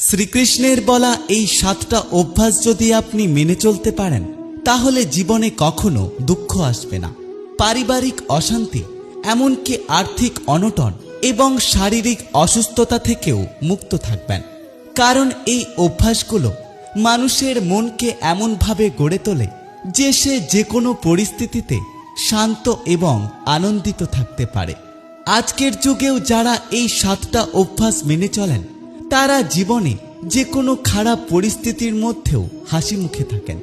শ্রীকৃষ্ণের বলা এই সাতটা অভ্যাস যদি আপনি মেনে চলতে পারেন, তাহলে জীবনে কখনো দুঃখ আসবে না। পারিবারিক অশান্তি, এমনকি আর্থিক অনটন এবং শারীরিক অসুস্থতা থেকেও মুক্ত থাকবেন। কারণ এই অভ্যাসগুলো মানুষের মনকে এমনভাবে গড়ে তোলে যে সে যে কোনো পরিস্থিতিতে শান্ত এবং আনন্দিত থাকতে পারে। আজকের যুগেও যারা এই সাতটা অভ্যাস মেনে চলেন তারা জীবনে যে কোনো খারাপ পরিস্থিতির মধ্যেও হাসি মুখে থাকেন।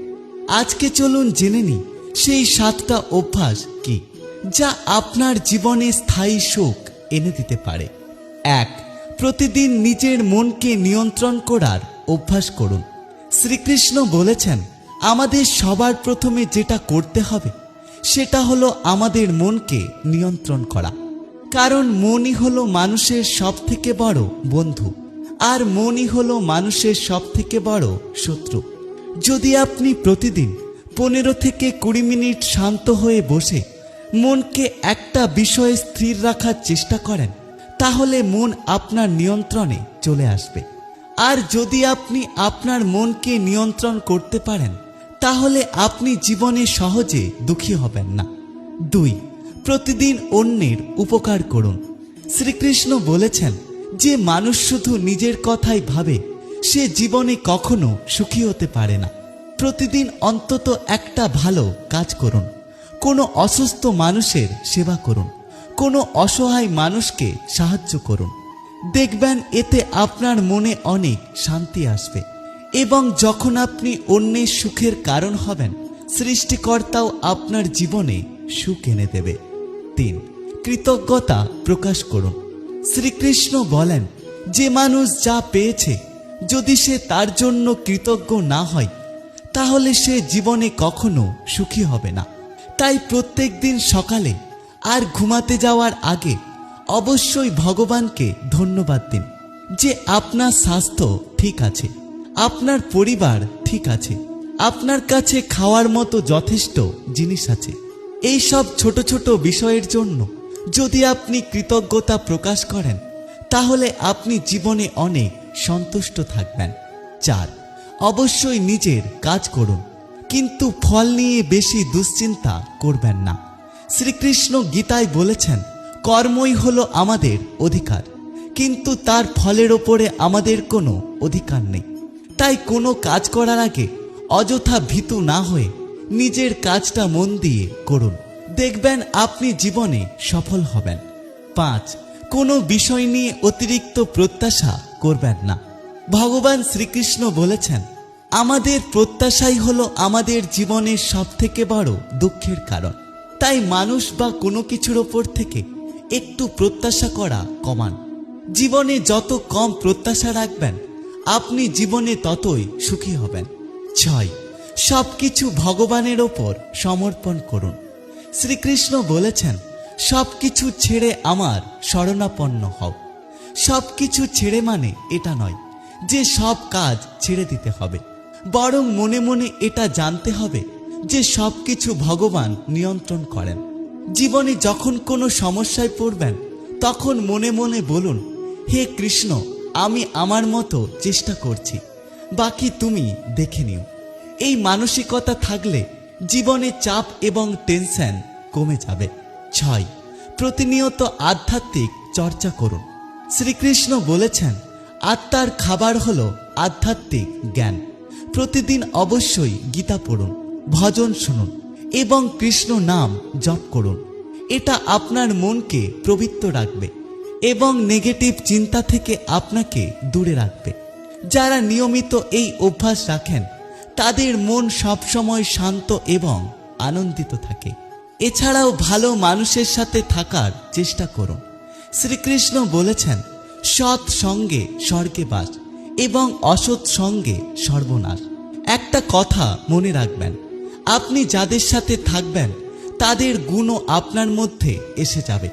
আজকে চলুন জেনে নিই, সেই সাতটা অভ্যাস কি যা আপনার জীবনে স্থায়ী শোক এনে দিতে পারে। এক, প্রতিদিন নিজের মনকে নিয়ন্ত্রণ করার অভ্যাস করুন। শ্রীকৃষ্ণ বলেছেন, আমাদের সবার প্রথমে যেটা করতে হবে, সেটা হলো আমাদের মনকে নিয়ন্ত্রণ করা। কারণ মনই হলো মানুষের সব থেকে বড় বন্ধু। আর মনই হলো মানুষের সব থেকে বড় শত্রু। যদি আপনি প্রতিদিন পনেরো থেকে কুড়ি মিনিট শান্ত হয়ে বসে মনকে একটা বিষয়ে স্থির রাখার চেষ্টা করেন, তাহলে মন আপনার নিয়ন্ত্রণে চলে আসবে। আর যদি আপনি আপনার মনকে নিয়ন্ত্রণ করতে পারেন, তাহলে আপনি জীবনে সহজে দুঃখী হবেন না। দুই, প্রতিদিন অন্যের উপকার করুন। শ্রীকৃষ্ণ বলেছেন যে মানুষ শুধু নিজের কথাই ভাবে, সে জীবনে কখনো সুখী হতে পারে না। প্রতিদিন অন্তত একটা ভালো কাজ করুন। কোনো অসুস্থ মানুষের সেবা করুন। কোনো অসহায় মানুষকে সাহায্য করুন। দেখবেন এতে আপনার মনে অনেক শান্তি আসবে এবং যখন আপনি অন্যের সুখের কারণ হবেন, সৃষ্টিকর্তাও আপনার জীবনে সুখ এনে দেবে। তিন, কৃতজ্ঞতা প্রকাশ করুন। শ্রীকৃষ্ণ বলেন, যে মানুষ যা পেয়েছে, যদি সে তার জন্য কৃতজ্ঞ না হয়, তাহলে সে জীবনে কখনো সুখী হবে না। তাই প্রত্যেক দিন সকালে আর ঘুমাতে যাওয়ার আগে অবশ্যই ভগবানকে ধন্যবাদ দিন, যে আপনার স্বাস্থ্য ঠিক আছে, আপনার পরিবার ঠিক আছে, আপনার কাছে খাওয়ার মতো যথেষ্ট জিনিস আছে। এই সব ছোট ছোট বিষয়ের জন্য যদি আপনি কৃতজ্ঞতা প্রকাশ করেন, তাহলে আপনি জীবনে অনেক সন্তুষ্ট থাকবেন। চার, অবশ্যই নিজের কাজ করুন, কিন্তু ফল নিয়ে বেশি দুশ্চিন্তা করবেন না। শ্রীকৃষ্ণ গীতায় বলেছেন, কর্মই হলো আমাদের অধিকার, কিন্তু তার ফলের ওপরে আমাদের কোনো অধিকার নেই। তাই কোনো কাজ করার আগে অযথা ভীতু না হয়ে নিজের কাজটা মন দিয়ে করুন। দেখবেন আপনি জীবনে সফল হবেন। পাঁচ, কোনো বিষয় নিয়ে অতিরিক্ত প্রত্যাশা করবেন না। ভগবান শ্রীকৃষ্ণ বলেছেন, আমাদের প্রত্যাশাই হলো আমাদের জীবনের সব থেকে বড় দুঃখের কারণ। তাই মানুষ বা কোনো কিছুর ওপর থেকে একটু প্রত্যাশা করা কমান। জীবনে যত কম প্রত্যাশা রাখবেন, আপনি জীবনে ততই সুখী হবেন। ছয় সব কিছু ভগবানের ওপর সমর্পণ করুন। শ্রীকৃষ্ণ বলেছেন সব কিছু ছেড়ে আমার শরণাপন্ন হও। সব কিছু ছেড়ে মানে এটা নয় যে সব কাজ ছেড়ে দিতে হবে। বরং মনে মনে এটা জানতে হবে যে সব কিছু ভগবান নিয়ন্ত্রণ করেন। জীবনে যখন কোনো সমস্যায় পড়বেন, তখন মনে মনে বলুন, হে কৃষ্ণ, আমি আমার মতো চেষ্টা করছি। বাকি তুমি দেখে নিও। এই মানসিকতা থাকলে জীবনে চাপ এবং টেনশন কমে যাবে। ছয়, প্রতিনিয়ত আধ্যাত্মিক চর্চা করুন। শ্রীকৃষ্ণ বলেছেন, আত্মার খাবার হল আধ্যাত্মিক জ্ঞান। প্রতিদিন অবশ্যই গীতা পড়ুন, ভজন শুনুন এবং কৃষ্ণ নাম জপ করুন। এটা আপনার মনকে পবিত্র রাখবে এবং নেগেটিভ চিন্তা থেকে আপনাকে দূরে রাখবে। যারা নিয়মিত এই অভ্যাস রাখেন তাদের মন সবসময় শান্ত এবং আনন্দিত থাকে। এছাড়াও ভালো মানুষের সাথে থাকার চেষ্টা করুন শ্রীকৃষ্ণ বলেছেন, সৎ সঙ্গে স্বর্গে বাস এবং অসৎ সঙ্গে সর্বনাশ। একটা কথা মনে রাখবেন, আপনি যাদের সাথে থাকবেন, তাদের গুণও আপনার মধ্যে এসে যাবে।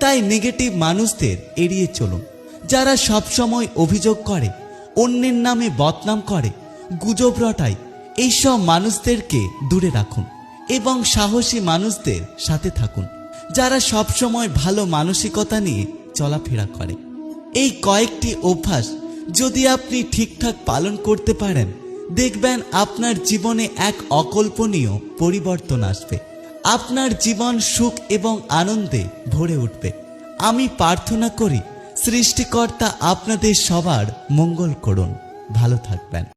তাই নেগেটিভ মানুষদের এড়িয়ে চলুন। যারা সবসময় অভিযোগ করে, অন্যের নামে বদনাম করে গুজব রটায় এইসব মানুষদেরকে দূরে রাখুন এবং সাহসী মানুষদের সাথে থাকুন, যারা সবসময় ভালো মানসিকতা নিয়ে চলাফেরা করে। এই কয়েকটি অভ্যাস যদি আপনি ঠিকঠাক পালন করতে পারেন, দেখবেন আপনার জীবনে এক অকল্পনীয় পরিবর্তন আসবে। আপনার জীবন সুখ এবং আনন্দে ভরে উঠবে। আমি প্রার্থনা করি সৃষ্টিকর্তা আপনাদের সবার মঙ্গল করুন। ভালো থাকবেন।